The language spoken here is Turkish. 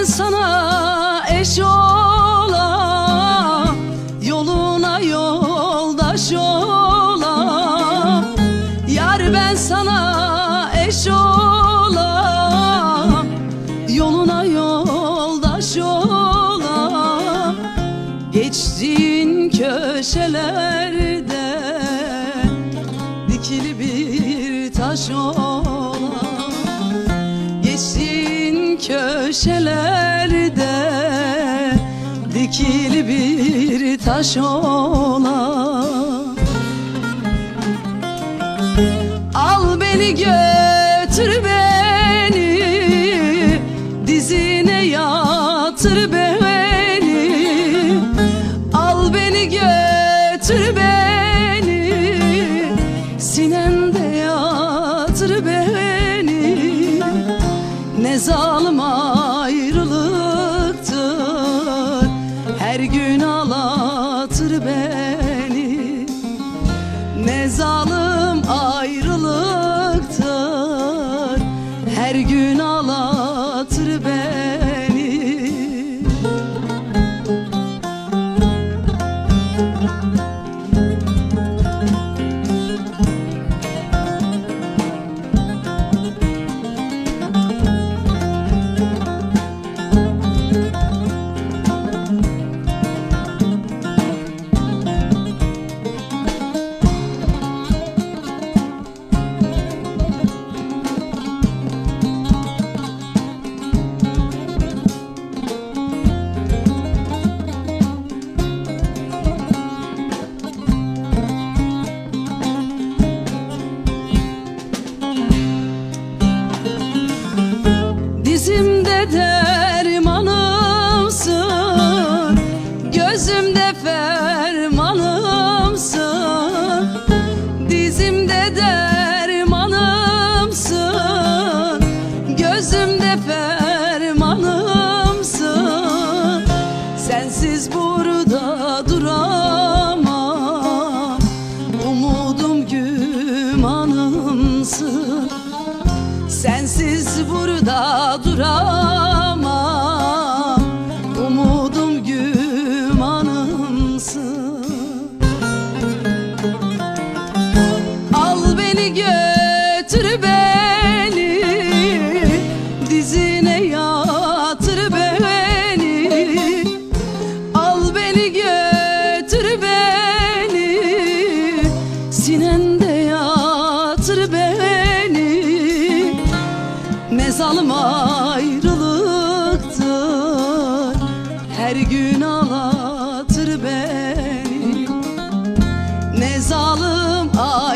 ben sana eş olam Yoluna yoldaş olam Yar ben sana eş olam Yoluna yoldaş olam Geçtiğin köşelerde Dikili bir taş olam köşelerde Dikili bir taş olam Al beni götür beni Dizine yatır beni. Al beni götür beni Sinende yatır beni Ne zalim ayrılıktır. Her gün ağlatır beni. Ne zalim dermanımsın Gözümde fermanımsın. Dizimde dermanımsın. Gözümde fermanımsın. Sensiz burada duramam. Umudum gümanımsın. Sensiz burada duramam götür beni Sinende yatır beni. Mezalım ayrılıktır Her gün ağlatır beni. Mezalım ayrılıktır